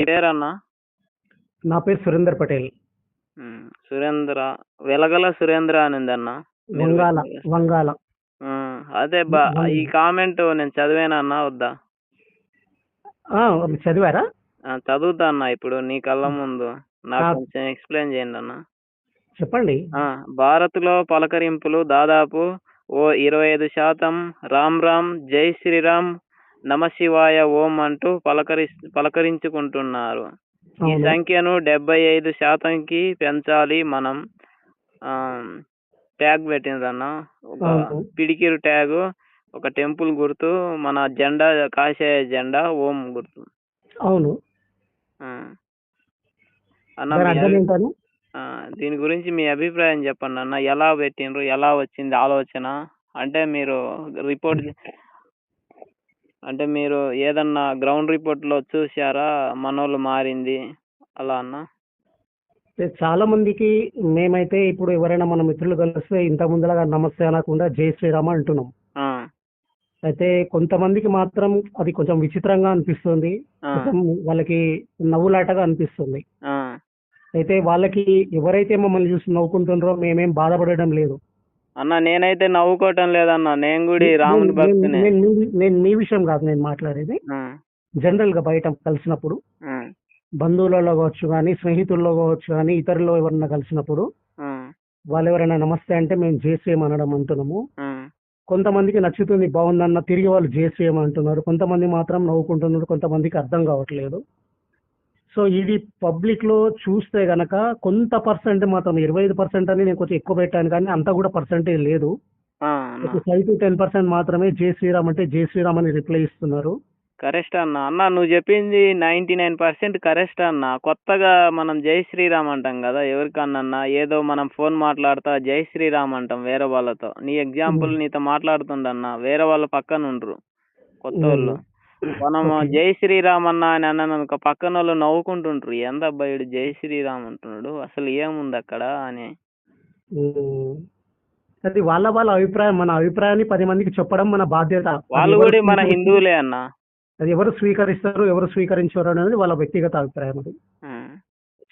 మీ పేరన్నా నా పేరు సురేందర్ పటేల్. సురేంద్ర వెలగల సురేంద్ర అని ఉందన్న మీరు వంగాల అదే బా ఈ కామెంట్ నేను చదివానన్నా వద్దా? చదివారా? చదువుతా అన్న ఇప్పుడు నీ కళ్ళ ముందు. నాకు. కొంచెం ఎక్స్ప్లెయిన్ చేయండి అన్న. చెప్పండి. ఆ, భారత్లో పలకరింపులు దాదాపు ఓ ఇరవై ఐదు శాతం. రామ్ రామ్ జై శ్రీరామ్ నమశివాయ ఓం అంటూ పలకరి పలకరించుకుంటున్నారు. ఈ. సంఖ్యను డెబ్బై ఐదు శాతంకి పెంచాలి మనం. ట్యాగ్ పెట్టిండ్రన్న. ఒక. పిడికిరు ట్యాగ్ ఒక టెంపుల్ గుర్తు మన జెండా కాషాయ జెండా ఓం గుర్తు. అవును. అన్న దీని గురించి మీ అభిప్రాయం చెప్పండి అన్న. ఎలా పెట్టిండ్రు? ఎలా వచ్చింది ఆలోచన? అంటే మీరు రిపోర్ట్ అంటే మీరు ఏదన్నా గ్రౌండ్ రిపోర్ట్లో చూసారా మనోళ్ళు మారింది అలా అన్న? చాలా మందికి మేమైతే ఇప్పుడు ఎవరైనా మన మిత్రులు కలిస్తే ఇంత ముందులాగా నమస్తే అనకుండా జై శ్రీరామ అంటున్నాం. అయితే కొంతమందికి మాత్రం అది కొంచెం విచిత్రంగా అనిపిస్తుంది. వాళ్ళకి నవ్వులాటగా అనిపిస్తుంది. అయితే వాళ్ళకి ఎవరైతే మమ్మల్ని చూసి నవ్వుకుంటున్నారో మేమేం బాధపడడం లేదు. అన్న నేనైతే నవ్వుకోవటం లేదన్న. నేను కూడా రాముని నేను- భక్తిని. నేను మీ- విషయం కాదు నేను మాట్లాడేది. జనరల్గా బయట కలిసినప్పుడు బంధువులలో కావచ్చు కానీ స్నేహితుల్లో కావచ్చు కానీ ఇతరులు ఎవరన్నా కలిసినప్పుడు వాళ్ళు ఎవరైనా నమస్తే అంటే మేము జేసీఎం అనడం అంటున్నాము. కొంతమందికి నచ్చుతుంది బాగుందన్న తిరిగి వాళ్ళు జేసీఎం అంటున్నారు. కొంతమంది మాత్రం నవ్వుకుంటున్నారు కొంతమందికి అర్థం కావట్లేదు. సో ఇది పబ్లిక్లో చూస్తే గనక కొంత పర్సెంట్ మాత్రం ఇరవై ఐదు పర్సెంట్ అని నేను కొంచెం ఎక్కువ పెట్టాను కానీ అంతా కూడా పర్సెంటేజ్ లేదు. ఫైవ్ టు టెన్ పర్సెంట్ మాత్రమే జై శ్రీరామ్ అంటే జై శ్రీరామ్ అని రిప్లై ఇస్తున్నారు. కరెక్ట్ అన్న. అన్న నువ్వు చెప్పింది నైన్టీ నైన్ పర్సెంట్ కరెక్ట్ అన్న. కొత్తగా మనం జై శ్రీరామ్ అంటాం కదా ఎవరికన్నా ఏదో మనం ఫోన్ మాట్లాడుతా జై శ్రీరామ్ అంటాం వేరే వాళ్ళతో. నీ ఎగ్జాంపుల్. నీతో మాట్లాడుతుండన్న వేరే వాళ్ళ పక్కన ఉండరు కొత్త వాళ్ళు మనం. జై శ్రీరామ్ అన్న అని అన్నాను అనుకో పక్కన వాళ్ళు నవ్వుకుంటుంటారు ఎంత అబ్బాయిడు జై శ్రీరామ్ అంటున్నాడు? అసలు ఏముంది అక్కడ? అని. అది వాళ్ళ వాళ్ళ అభిప్రాయం మన అభిప్రాయాన్ని పది మందికి చెప్పడం మన బాధ్యత. వాళ్ళు కూడా మన హిందువులే అన్న. అది ఎవరు స్వీకరిస్తారు ఎవరు స్వీకరించారు అనేది వాళ్ళ వ్యక్తిగత అభిప్రాయం అది.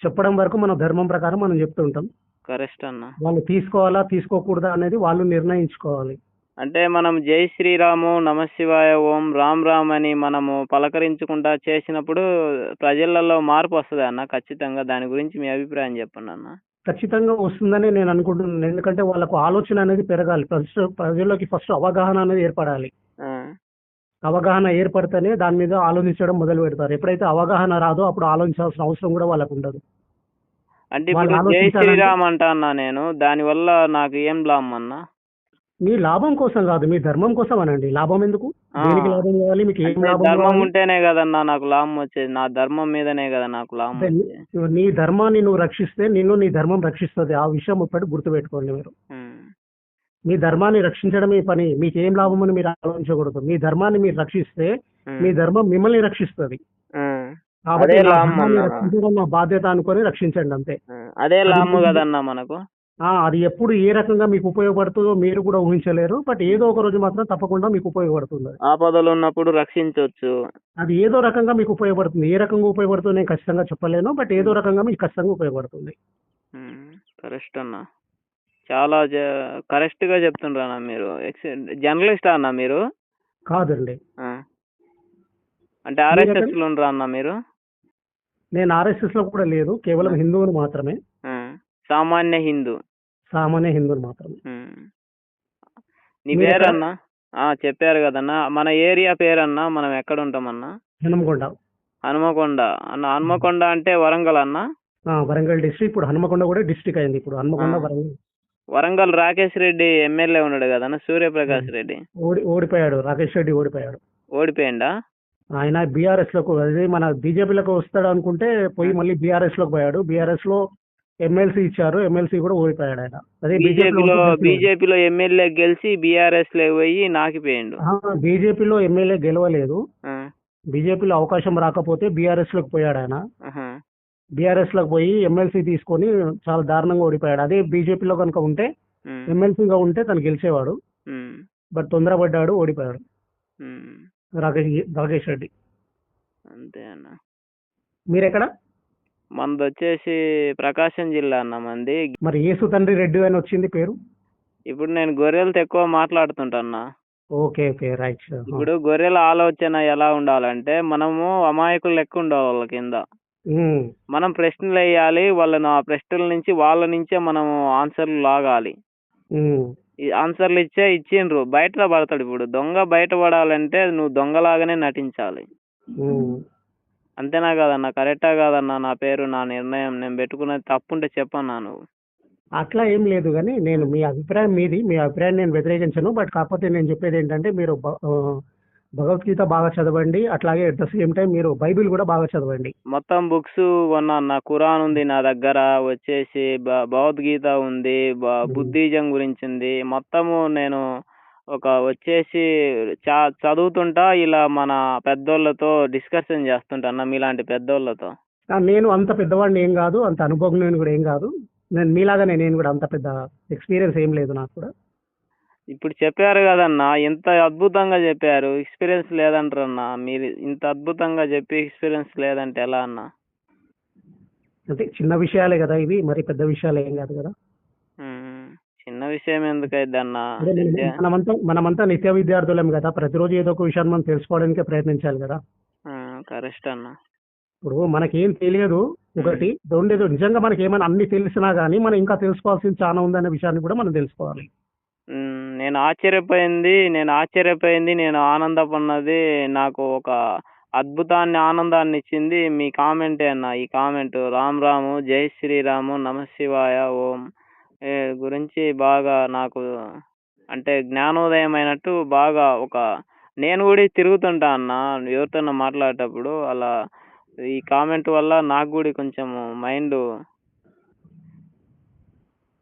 చెప్పడం వరకు మన ధర్మం ప్రకారం మనం చెప్తుంటాం కరెక్ట్ అన్న. వాళ్ళు తీసుకోవాలా తీసుకోకూడదా అనేది వాళ్ళు నిర్ణయించుకోవాలి. అంటే మనం జై శ్రీరాము నమశివాయ ఓం రామ్ రామ్ అని మనము పలకరించుకుంటా చేసినప్పుడు ప్రజలలో మార్పు వస్తుంది అన్న? ఖచ్చితంగా దాని గురించి మీ అభిప్రాయం చెప్పండి అన్న. ఖచ్చితంగా వస్తుందని నేను అనుకుంటున్నాను. ఎందుకంటే వాళ్ళకు ఆలోచన అనేది పెరగాలి. ప్రజల్లోకి ఫస్ట్ అవగాహన అనేది ఏర్పడాలి. అవగాహన ఏర్పడితేనే దాని మీద ఆలోచించడం మొదలు పెడతారు. ఎప్పుడైతే అవగాహన రాదో అప్పుడు ఆలోచించాల్సిన అవసరం కూడా వాళ్ళకు ఉండదు. అంటే ఇప్పుడు జై శ్రీరామ్ అంటా అన్నా నేను దాని వల్ల నాకు ఏం లాభం అన్న? మీ లాభం కోసం కాదు మీ ధర్మం కోసం అనండి. లాభం ఎందుకు. దేనికి లాభం కావాలి? మీకు ఏం లాభం ధర్మం? ఉంటేనే కదన్నా నాకు లాభం వచ్చేది. నా ధర్మం మీదనే కదా నాకు లాభం నీ- ధర్మాన్ని నువ్వు రక్షిస్తే నిన్ను నీ ధర్మం రక్షిస్తుంది. ఆ విషయం ఇప్పటి గుర్తుపెట్టుకోండి మీరు. మీ ధర్మాన్ని రక్షించడం మీ పని. మీకు ఏం లాభం అని మీరు ఆలోచించకూడదు. మీ ధర్మాన్ని మీరు రక్షిస్తే మీ ధర్మం మిమ్మల్ని రక్షిస్తుంది. కాబట్టి? రక్షించడం నా బాధ్యత అనుకొని రక్షించండి అంతే. అదే లాభం కదన్నా మనకు? అది ఎప్పుడు ఏ రకంగా మీకు ఉపయోగపడుతుందో మీరు కూడా ఊహించలేరు బట్ ఏదో ఒక రోజు మాత్రం తప్పకుండా మీకు ఉపయోగపడుతుంది. ఆపదలు ఉన్నప్పుడు రక్షించవచ్చు. అది ఏదో రకంగా మీకు ఉపయోగపడుతుంది. ఏ రకంగా ఉపయోగపడుతుందో నేను ఖచ్చితంగా చెప్పలేను బట్ ఏదో రకంగా మీకు ఖచ్చితంగా ఉపయోగపడుతుంది. కరెక్ట్ అన్న. చాలా కరెక్ట్గా చెప్తుండ్రు మీరు. జర్నలిస్ట్ అన్న మీరు? కాదండి. అంటే ఆర్ఎస్ఎస్లో ఉండరా అన్న మీరు? నేను ఆర్ఎస్ఎస్లో కూడా లేదు కేవలం హిందువుని మాత్రమే. సామాన్య హిందూ. సామాన్య హిందువుని మాత్రమే. నీ? పేరన్నా? ఆ చెప్పారు కదన్నా. మన ఏరియా పేరన్నా? మనం ఎక్కడ ఉంటామన్నా హనుమకొండ. హనుమకొండ. అన్న హనుమకొండ అంటే వరంగల్ అన్న? వరంగల్ డిస్ట్రిక్ట్. ఇప్పుడు హనుమకొండ కూడా డిస్ట్రిక్ట్ అయింది. ఇప్పుడు హనుమకొండ. వరంగల్. వరంగల్ రాకేష్ రెడ్డి ఎమ్మెల్యే ఉన్నాడు కదన్న సూర్యప్రకాష్ రెడ్డి. ఓడి ఓడిపోయాడు. రాకేష్ రెడ్డి ఓడిపోయాడు. ఓడిపోయిండా? ఆయన బీఆర్ఎస్లోకి అదే మన బీజేపీలోకి వస్తాడు అనుకుంటే పోయి మళ్ళీ బీఆర్ఎస్లోకి పోయాడు. బీఆర్ఎస్లో ఎమ్మెల్సీ ఇచ్చారు. ఎమ్మెల్సీ కూడా ఓడిపోయాడు ఆయన. అదే బీజేపీలో బీజేపీలో ఎమ్మెల్యే గెలిచి బీఆర్ఎస్లో పోయి నాకిపోయిండు. బీజేపీలో ఎమ్మెల్యే గెలవలేదు. బీజేపీలో అవకాశం రాకపోతే బీఆర్ఎస్లోకి పోయాడు ఆయన. బీఆర్ఎస్లోకి పోయి ఎమ్మెల్సీ తీసుకొని చాలా దారుణంగా ఓడిపోయాడు. అదే బీజేపీలో కనుక ఉంటే ఎమ్మెల్సీగా ఉంటే తను గెలిచేవాడు. బట్ తొందరపడ్డాడు ఓడిపోయాడు. రాకేష్ రాకేష్ రెడ్డి. అంతే అన్న. మీరెక్కడ? మనది వచ్చేసి ప్రకాశం జిల్లా అన్న మంది. మరి యేసు తండ్రి రెడ్డి అని వచ్చింది పేరు? ఇప్పుడు నేను గొర్రెలతో ఎక్కువ మాట్లాడుతుంటన్నా. ఓకే ఓకే రైట్ ఇప్పుడు గొర్రెల ఆలోచన ఎలా ఉండాలంటే మనము అమాయకులు లెక్క ఉండాలి వాళ్ళ కింద. మనం ప్రశ్నలు వేయాలి వాళ్ళను ఆ ప్రశ్నల నుంచి వాళ్ళ నుంచే మనము ఆన్సర్లు లాగాలి. ఈ ఆన్సర్లు ఇచ్చే ఇచ్చిండ్రు బయట పడతాడు ఇప్పుడు. దొంగ బయట పడాలంటే నువ్వు దొంగలాగానే నటించాలి. అంతేనా కదన్నా? కరెక్టా కాదన్నా నా పేరు నా నిర్ణయం? నేను పెట్టుకున్నది తప్పుంటే చెప్పన్నా నువ్వు. అట్లా ఏం లేదు కానీ నేను మీ అభిప్రాయం మీది. మీ అభిప్రాయం నేను వ్యతిరేకించను. బట్ కాకపోతే నేను చెప్పేది ఏంటంటే మీరు భ- ఆ, భగవద్గీత బాగా చదవండి. అట్లాగే అట్ ద సేమ్ టైం మీరు బైబిల్ కూడా బాగా చదవండి. మొత్తం బుక్స్ కొన్నా నా ఖురాన్ ఉంది నా దగ్గర. వచ్చేసి భ- భగవద్గీత ఉంది. బ- బుద్ధిజం గురించి ఉంది. మొత్తము నేను ఒక వచ్చేసి చా చదువుతుంటా ఇలా మన పెద్దోళ్ళతో డిస్కషన్ చేస్తుంటా అన్న మీలాంటి పెద్దోళ్ళతో? నేను అంత పెద్దవాడిని ఏం కాదు అంత అనుభవం కూడా ఏం కాదు. నేను మీలాగానే నేను కూడా అంత పెద్ద ఎక్స్పీరియన్స్ ఏం లేదు నాకు కూడా. ఇప్పుడు చెప్పారు కదన్నా ఇంత అద్భుతంగా చెప్పారు ఎక్స్పీరియన్స్ లేదంటారన్నా మీరు ఇంత అద్భుతంగా చెప్పి ఎక్స్పీరియన్స్ లేదంటే ఎలా అన్నా? అంటే చిన్న విషయాలే కదా ఇవి మరి పెద్ద విషయాలు ఏం కాదు కదా. చిన్న విషయం అన్నా మనం- మనమంతా మనమంతా నిత్య విద్యార్థులం కదా. ప్రతిరోజు ఏదో ఒక విషయాన్ని మనం తెలుసుకోవడానికే ప్రయత్నించాలి కదా. కరెక్ట్ అన్న. ఇప్పుడు మనకేం తెలియదు. ఒకటి రెండేదో నిజంగా మనకి ఏమైనా అన్ని తెలిసినా కానీ మనం ఇంకా తెలుసుకోవాల్సింది చాలా ఉందనే విషయాన్ని కూడా మనం తెలుసుకోవాలి. నేను ఆశ్చర్యపోయింది నేను ఆశ్చర్యపోయింది నేను ఆనందపడినది నాకు ఒక అద్భుతాన్ని ఆనందాన్ని ఇచ్చింది మీ కామెంటే అన్న. ఈ కామెంట్ రామ్ రాము జై శ్రీరాము నమ శివాయ ఓం. గురించి బాగా నాకు అంటే జ్ఞానోదయం అయినట్టు బాగా ఒక నేను కూడా తిరుగుతుంటా అన్న ఎవరితోనో మాట్లాడేటప్పుడు అలా ఈ కామెంట్ వల్ల నాకు కూడా కొంచెం మైండ్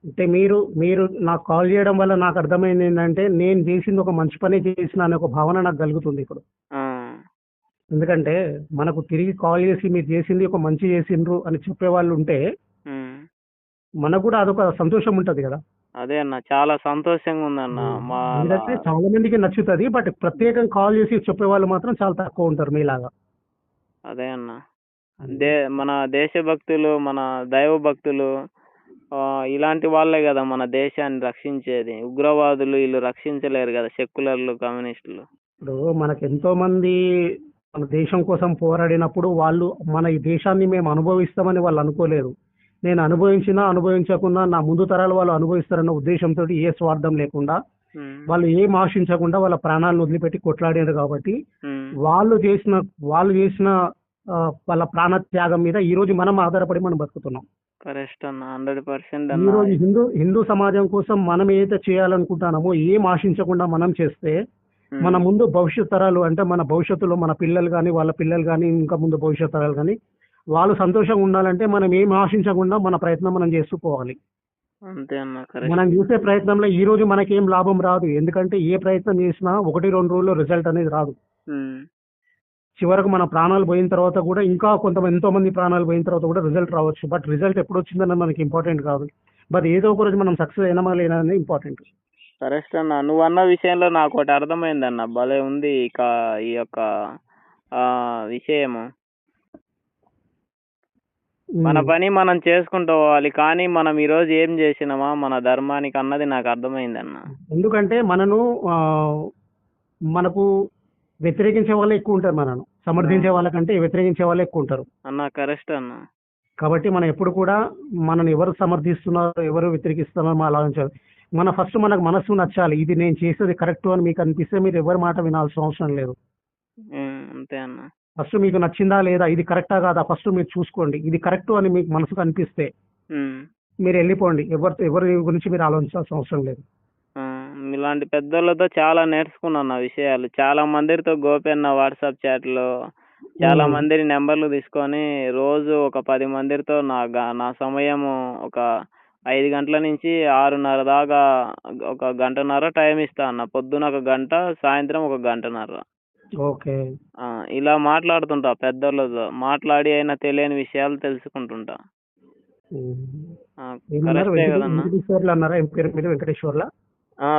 అంటే మీరు మీరు నాకు కాల్ చేయడం వల్ల నాకు అర్థమైంది ఏంటంటే నేను చేసింది ఒక మంచి పనే చేసిన అనే ఒక భావన నాకు కలుగుతుంది ఇప్పుడు. ఎందుకంటే మనకు తిరిగి కాల్ చేసి మీరు చేసింది ఒక మంచి చేసిండ్రు అని చెప్పే వాళ్ళు ఉంటే మనకు కూడా అదొక సంతోషం ఉంటది కదా. అదే అన్న చాలా సంతోషంగా ఉందన్న. మా ఎందుకంటే చాలా మందికి నచ్చుతుంది బట్ ప్రత్యేకంగా కాల్ చేసి చెప్పే వాళ్ళు మాత్రం చాలా తక్కువ ఉంటారు మీలాగా. అదే అన్న. దే మన దేశభక్తులు మన దైవ భక్తులు ఇలాంటి వాళ్ళే కదా మన దేశాన్ని రక్షించేది. ఉగ్రవాదులు వీళ్ళు రక్షించలేరు కదా సెక్యులర్లు కమ్యూనిస్టులు. ఇప్పుడు మనకు ఎంతో మంది మన దేశం కోసం పోరాడినప్పుడు వాళ్ళు మన ఈ దేశాన్ని మేము అనుభవిస్తామని వాళ్ళు అనుకోలేదు నేను అనుభవించినా అనుభవించకుండా నా ముందు తరాలు వాళ్ళు అనుభవిస్తారన్న ఉద్దేశంతో ఏ స్వార్థం లేకుండా వాళ్ళు ఏం ఆశించకుండా వాళ్ళ ప్రాణాలను వదిలిపెట్టి కొట్లాడారు కాబట్టి వాళ్ళు చేసిన వాళ్ళు చేసిన వాళ్ళ ప్రాణ త్యాగం మీద ఈ రోజు మనం ఆధారపడి మనం బతుకుతున్నాం. కరెక్ట్ అన్న హండ్రెడ్ పర్సెంట్ ఈ రోజు హిందూ హిందూ సమాజం కోసం మనం ఏదైతే చేయాలనుకుంటున్నామో ఏం ఆశించకుండా మనం చేస్తే మన ముందు భవిష్యత్ తరాలు అంటే మన భవిష్యత్తులో మన పిల్లలు కానీ వాళ్ళ పిల్లలు కానీ ఇంకా ముందు భవిష్యత్ తరాలు కానీ వాళ్ళు సంతోషంగా ఉండాలంటే మనం ఏం ఆశించకుండా మన ప్రయత్నం మనం చేసుకోవాలి మనం చేసే ప్రయత్నంలో ఈ రోజు మనకేం లాభం రాదు. ఎందుకంటే ఏ ప్రయత్నం చేసినా ఒకటి రెండు రోజుల్లో రిజల్ట్ అనేది రాదు. చివరకు మన ప్రాణాలు పోయిన తర్వాత కూడా ఇంకా కొంతమంది ఎంతో మంది ప్రాణాలు పోయిన తర్వాత కూడా రిజల్ట్ రావచ్చు. బట్ రిజల్ట్ ఎప్పుడు వచ్చిందన్నది మనకి ఇంపార్టెంట్ కాదు. బట్ ఏదో ఒక రోజు మనం సక్సెస్ అయినామా లేదా అనేది ఇంపార్టెంట్. కరెక్ట్ అన్న. నువ్వు అన్న విషయంలో నాకు ఒకటి అర్థమైంది అన్న. భలే ఉంది ఇక ఈ యొక్క విషయము. మన పని మనం చేసుకుంటూ పోవాలి కానీ మనం ఈ రోజు ఏం చేసినామా మన ధర్మానికి అన్నది నాకు అర్థమైంది అన్న. ఎందుకంటే మనను మనకు వ్యతిరేకించే వాళ్ళే ఎక్కువ ఉంటారు మనను. సమర్థించే వాళ్ళకంటే వ్యతిరేకించే వాళ్ళే ఎక్కువ ఉంటారు. అన్న కరెక్ట్ అన్న. కాబట్టి మనం ఎప్పుడు కూడా మనని ఎవరు సమర్థిస్తున్నారు ఎవరు వ్యతిరేకిస్తున్నారో మనం ఆలోచించాలి. మన ఫస్ట్ మనకు మనసు నచ్చాలి. ఇది నేను చేసేది కరెక్ట్ అని మీకు అనిపిస్తే మీరు ఎవరి మాట వినాల్సిన అవసరం లేదు. అంతే అన్న. ఫస్ట్ మీకు నచ్చిందా లేదా? ఇది కరెక్టా కాదా? ఫస్ట్ మీరు చూసుకోండి. ఇది కరెక్ట్ అని మీకు మనసుకు అనిపిస్తే మీరు వెళ్ళిపోండి. ఎవరి ఎవరి గురించి మీరు ఆలోచించాల్సిన అవసరం లేదు. ఇలాంటి పెద్దోళ్ళతో చాలా నేర్చుకున్నాను నా విషయాలు. చాలా మందితో గోపెన్న వాట్సాప్ చాట్లో చాలా. మంది నెంబర్లు తీసుకొని రోజు ఒక పది మందితో నా నా సమయము ఒక ఐదు గంటల నుంచి ఆరున్నర దాకా ఒక గంటన్నర టైం ఇస్తా అన్న. పొద్దున ఒక గంట సాయంత్రం ఒక గంటన్నర. ఓకే. ఆ, ఇలా మాట్లాడుతుంటా పెద్దోళ్ళతో మాట్లాడి అయినా తెలియని విషయాలు తెలుసుకుంటుంటా. అన్నారా? ఏం పేరు మీరు వెంకటేశ్వర్ల?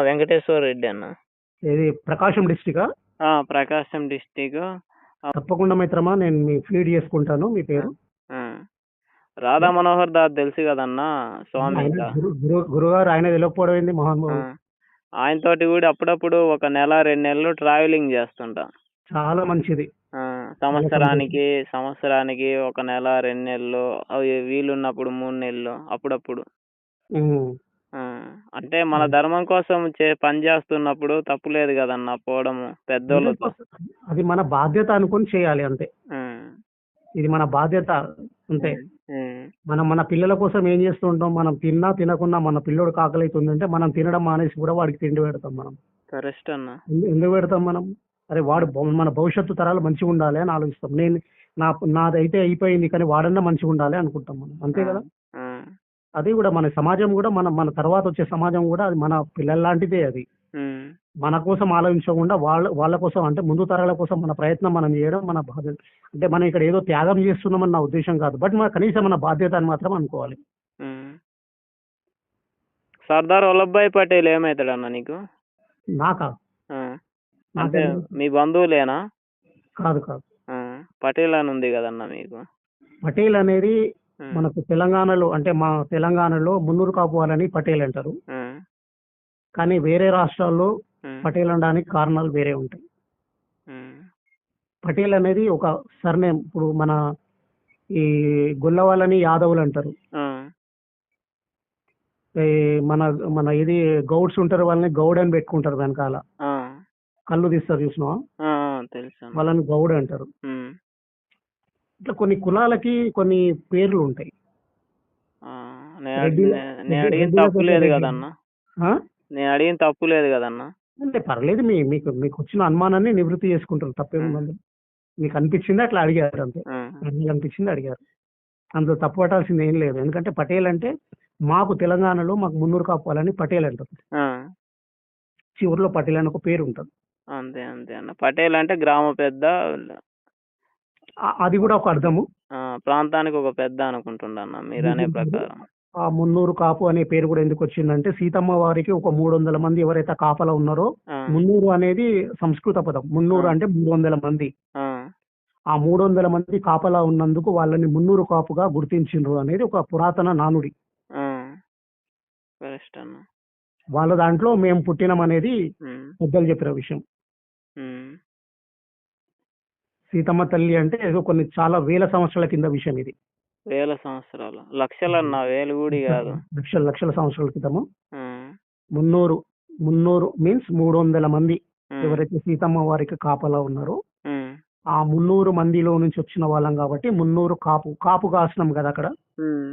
వెంకటేశ్వర రెడ్డి అన్న. ఇది ప్రకాశం డిస్టికా ప్రకాశం డిస్టిక్ తప్పకుండా మిత్రమా నేను మీ ఫీడ్ చేసుకుంటాను మీ పేరు. రాధా మనోహర్ దాస్ తెలుసు కదన్నా స్వామి ఆయన గురుగారు ఆయన తెలియకపోవడం ఏంది? ఆ. మహానుభావుడు ఆయనతోటి కూడా అప్పుడప్పుడు ఒక నెల రెండు నెలలు ట్రావెలింగ్ చేస్తుంటా. చాలా మంచిది. సంవత్సరానికి సంవత్సరానికి ఒక నెల రెండు నెలలు అవి వీలున్నప్పుడు మూడు నెలలు అప్పుడప్పుడు. అంటే మన ధర్మం కోసం చే పని చేస్తున్నప్పుడు తప్పులేదు కదన్నా పోవడము పెద్దోళ్ళతో. అది మన బాధ్యత అనుకొని చేయాలి అంతే. ఇది మన బాధ్యత అంతే. మనం మన పిల్లల కోసం ఏం చేస్తుంటాం మనం తిన్నా తినకున్నా మన పిల్లోడు కాకలి అవుతుందంటే మనం తినడం మానేసి కూడా వాడికి తిండి పెడతాం మనం. కరెక్ట్ అన్న. ఎందు- ఎందుకు పెడతాం మనం? అరే వాడు మన భవిష్యత్తు తరాలు మంచిగా ఉండాలి అని ఆలోచిస్తాం. నేను నా నాదైతే అయిపోయింది కానీ వాడన్నా మంచిగా ఉండాలి అనుకుంటాం మనం. అంతే కదా? అది కూడా మన సమాజం కూడా మన మన తర్వాత వచ్చే సమాజం కూడా అది మన పిల్లల లాంటిదే అది మన కోసం ఆలోచించకుండా వాళ్ళ వాళ్ళ కోసం అంటే ముందు తరాల కోసం మన ప్రయత్నం మనం చేయడం మన బాధ్యత అంటే మనం ఇక్కడ ఏదో త్యాగం చేస్తున్నామని నా ఉద్దేశం కాదు. బట్ మన కనీసం మన బాధ్యత అని మాత్రం అనుకోవాలి. సర్దార్ వల్లభాయ్ పటేల్ ఏమవుతాడన్న నీకు? నాకా? అంటే మీ బంధువులేనా? కాదు కాదు. పటేల్ అని ఉంది కదన్న మీకు? పటేల్ అనేది మనకు తెలంగాణలో అంటే మా తెలంగాణలో మున్నూరు కాపు వాళ్ళని పటేల్ అంటారు. కానీ వేరే రాష్ట్రాల్లో పటేల్ అనడానికి కారణాలు వేరే ఉంటాయి. పటేల్ అనేది ఒక సర్నేమ్. ఇప్పుడు మన ఈ గొల్ల వాళ్ళని యాదవులు అంటారు. మన మన ఇది గౌడ్స్ ఉంటారు వాళ్ళని గౌడ్ అని పెట్టుకుంటారు వెనకాల. కళ్ళు తీస్తారు చూసినావా? తెలుసు. వాళ్ళని గౌడ్ అంటారు. ఇట్లా కొన్ని కులాలకి కొన్ని పేర్లు ఉంటాయి. నేను అడిగిన తప్పు లేదు. కదన్న ఆ? నేను అడిగిన తప్పు లేదు కదన్న అంటే పర్లేదు మీ మీకు మీకు వచ్చిన అనుమానాన్ని నివృత్తి చేసుకుంటారు తప్పేముందండి మీకు అనిపించింది అట్లా అడిగారు అంతే. మీకు అనిపించింది అడిగారు. అందులో తప్పు పట్టాల్సింది ఏం లేదు. ఎందుకంటే పటేల్ అంటే మాకు తెలంగాణలో మాకు మున్నూరు కాపాలని పటేల్ అంటారు. చివరిలో పటేల్ అని ఒక పేరు ఉంటుంది. అంతే అంతే అన్న. పటేల్ అంటే గ్రామ పెద్ద అది కూడా ఒక అర్థము. ప్రాంతానికి ఒక పెద్ద అనుకుంటుండన్న మీరు అనే ప్రకారం. ఆ మున్నూరు కాపు అనే పేరు కూడా ఎందుకు వచ్చిందంటే సీతమ్మ వారికి ఒక మూడు వందల మంది ఎవరైతే కాపలా ఉన్నారో మున్నూరు అనేది సంస్కృత పదం. మున్నూరు అంటే మూడు వందల మంది. ఆ, మూడు వందల మంది కాపలా ఉన్నందుకు వాళ్ళని మున్నూరు కాపుగా గుర్తించిండ్రు అనేది ఒక పురాతన నానుడి. వాళ్ళ దాంట్లో మేము పుట్టినం అనేది పెద్దలు చెప్పిన విషయం. ఉమ్, సీతమ్మ తల్లి అంటే ఏదో కొన్ని చాలా వేల సంవత్సరాల కింద విషయం ఇది. వేల సంవత్సరాలు. లక్షలన్న వేలు కూడా కాదు. లక్షల లక్షల సంవత్సరాల క్రితము. ఉమ్, మున్నూరు మున్నూరు మీన్స్ మూడు వందల మంది ఉమ్, ఎవరైతే సీతమ్మ వారికి కాపలా ఉన్నారో ఉమ్, ఆ మున్నూరు మందిలో నుంచి వచ్చిన వాళ్ళం కాబట్టి మున్నూరు కాపు కాపు కాసినాం కదా అక్కడ. ఉమ్,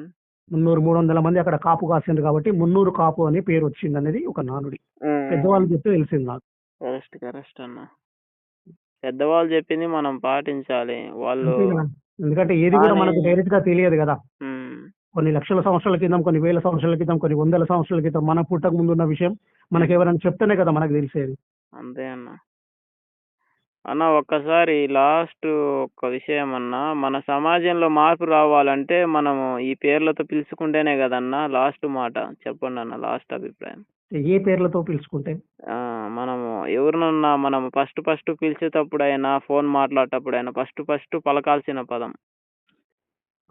మున్నూరు మూడు వందల మంది అక్కడ కాపు కాసింది కాబట్టి మున్నూరు కాపు అనే పేరు వచ్చింది అనేది ఒక నానుడి. ఉమ్. పెద్దవాళ్ళు చెప్తే తెలిసింది నాకు. కరెక్ట్ కరెక్ట్ అన్న. పెద్దవాళ్ళు చెప్పింది మనం పాటించాలి. వాళ్ళు. ఎందుకంటే ఏది కూడా మనకు డైరెక్ట్గా తెలియదు కదా. కొన్ని లక్షల సంవత్సరాల క్రితం కొన్ని వేల సంవత్సరాల క్రితం కొన్ని వందల సంవత్సరాల క్రితం మన పుట్టక ముందు ఉన్న విషయం మనకి ఎవరైనా చెప్తేనే కదా మనకు తెలిసేది. అంతే అన్న. అన్న ఒక్కసారి లాస్ట్ ఒక విషయం అన్న. మన సమాజంలో మార్పు రావాలంటే మనము ఈ పేర్లతో పిలుచుకుంటేనే కదన్న లాస్ట్ మాట. చెప్పండి అన్న లాస్ట్ అభిప్రాయం. ఏ పేర్లతో పిలుచుకుంటే? మనము ఎవరినన్నా మనం ఫస్ట్ ఫస్ట్ పిలిచేటప్పుడైనా ఫోన్ మాట్లాడేటప్పుడైనా ఫస్ట్ ఫస్ట్ పలకాల్సిన పదం.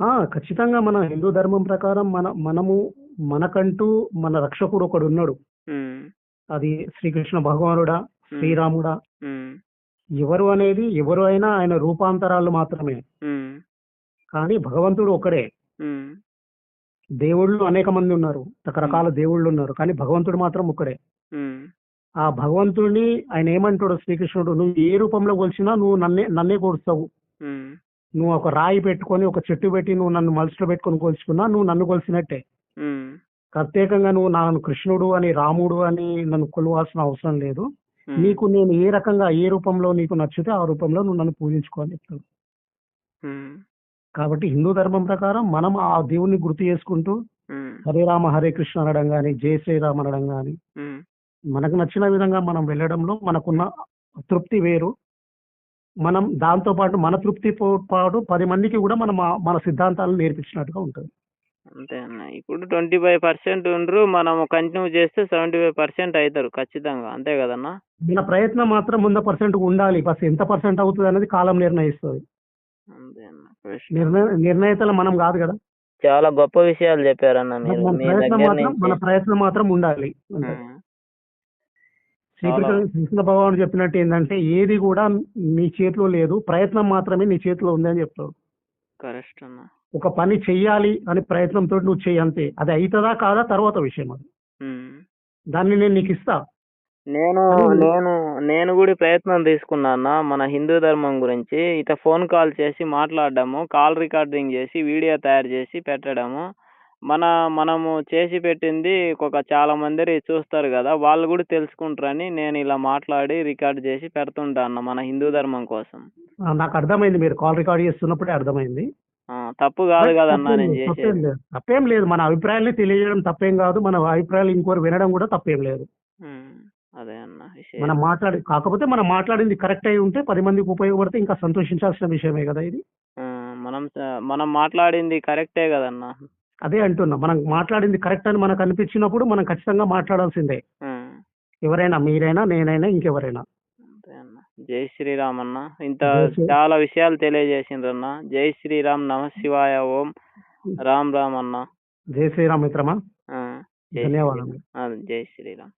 ఆ ఖచ్చితంగా మన హిందూ ధర్మం ప్రకారం మన మనము మనకంటూ మన రక్షకుడు ఒకడు ఉన్నాడు. అది శ్రీకృష్ణ భగవానుడా శ్రీరాముడా. ఎవరు అనేది ఎవరు అయినా ఆయన రూపాంతరాలు మాత్రమే. కానీ భగవంతుడు ఒకడే దేవుళ్ళు అనేక మంది ఉన్నారు. రకరకాల దేవుళ్ళు ఉన్నారు. కానీ భగవంతుడు మాత్రం ఒక్కడే. ఆ భగవంతుడిని ఆయన ఏమంటాడు శ్రీకృష్ణుడు నువ్వు ఏ రూపంలో కొలిచినా నువ్వు నన్నే నన్నే కొలుస్తావు. నువ్వు ఒక రాయి పెట్టుకొని ఒక చెట్టు పెట్టి నువ్వు నన్ను మలుసులో పెట్టుకొని కొలుచుకున్నా నువ్వు నన్ను కొలిసినట్టే. ఉమ్, ప్రత్యేకంగా నువ్వు నన్ను కృష్ణుడు అని రాముడు అని నన్ను కొలవాల్సిన అవసరం లేదు. నీకు నేను ఏ రకంగా ఏ రూపంలో నీకు నచ్చితే ఆ రూపంలో నువ్వు నన్ను పూజించుకో అని చెప్తాడు. ఉమ్, కాబట్టి హిందూ ధర్మం ప్రకారం మనం ఆ దేవుణ్ణి గుర్తు చేసుకుంటూ హరే రామ హరే కృష్ణ అనడం కానీ జై శ్రీరామ్ అనడం కానీ మనకు నచ్చిన విధంగా మనం వెళ్ళడంలో మనకున్న తృప్తి వేరు. మనం దాంతో పాటు మన తృప్తి పాటు పది మందికి కూడా మనం మన సిద్ధాంతాలను నేర్పించినట్టుగా ఉంటుంది. అంతే అన్న. ఇప్పుడు ట్వంటీ ఫైవ్ పర్సెంట్ ఉండరు మనం కంటిన్యూ చేస్తే సెవెంటీ ఫైవ్ పర్సెంట్ అవుతారు ఖచ్చితంగా. అంతే కదన్నా? మన ప్రయత్నం మాత్రం వంద పర్సెంట్ ఉండాలి. బస్ ఎంత పర్సెంట్ అవుతుంది అనేది కాలం నిర్ణయిస్తుంది. అంతే అన్న. నిర్ణయ నిర్ణయితలు మనం కాదు కదా? చాలా గొప్ప విషయాలు చెప్పారన్న మీరు. మన మీ ప్రయత్నం దగ్గర మాత్రం మన నుంచి ప్రయత్నం మాత్రం ఉండాలి. అంతే. శ్రీకృష్ణ కృష్ణ భగవాన్ చెప్పినట్టు ఏంటంటే ఏది కూడా నీ చేతిలో లేదు ప్రయత్నం మాత్రమే నీ చేతిలో ఉంది అని చెప్తాడు. కరెక్ట్ అన్న. ఒక పని చెయ్యాలి అని ప్రయత్నంతో నువ్వు చెయ్యి అంతే. అది అవుతుందా కాదా తర్వాత విషయం అది. ఉమ్. దాన్ని నేను నీకు ఇస్తా. నేను నేను నేను కూడా ప్రయత్నం తీసుకున్నా మన హిందూ ధర్మం గురించి. ఇట ఫోన్ కాల్ చేసి మాట్లాడడము కాల్ రికార్డింగ్ చేసి వీడియో తయారు చేసి పెట్టడము. మన మనము చేసి పెట్టింది ఒక చాలా మంది చూస్తారు కదా వాళ్ళు కూడా తెలుసుకుంటారని నేను ఇలా మాట్లాడి రికార్డ్ చేసి పెడుతుంటా అన్న మన హిందూ ధర్మం కోసం. నాకు అర్థమైంది మీరు కాల్ రికార్డ్ చేస్తున్నప్పుడే అర్థమైంది. తప్పు కాదు కదన్నా నేను చేసేది. లేదు. తప్పేం లేదు. మన అభిప్రాయాల్ని తెలియజేయడం తప్పేం కాదు. మన అభిప్రాయాలు ఇంకోరు వినడం కూడా తప్పేం లేదు. అదే అన్న మనం మాట్లాడి కాకపోతే మనం మాట్లాడింది కరెక్ట్ అయి ఉంటే పది మందికి ఉపయోగపడితే ఇంకా సంతోషించాల్సిన విషయమే కదా ఇది. మనం మనం మాట్లాడింది కరెక్టే కదన్నా. అదే అంటున్నా మనం మాట్లాడింది కరెక్ట్ అని మనకు అనిపించినప్పుడు మనం ఖచ్చితంగా మాట్లాడాల్సిందే. ఎవరైనా మీరైనా నేనైనా ఇంకెవరైనా. జై శ్రీరామ్ అన్న. ఇంత చాలా విషయాలు తెలియజేసిండ్రు అన్న జై శ్రీరామ్ నమ శివాయ ఓం. రామ్ రామ్ అన్న. జై శ్రీరామ్ మిత్రమా? ధన్యవాదాలు జై శ్రీరామ్.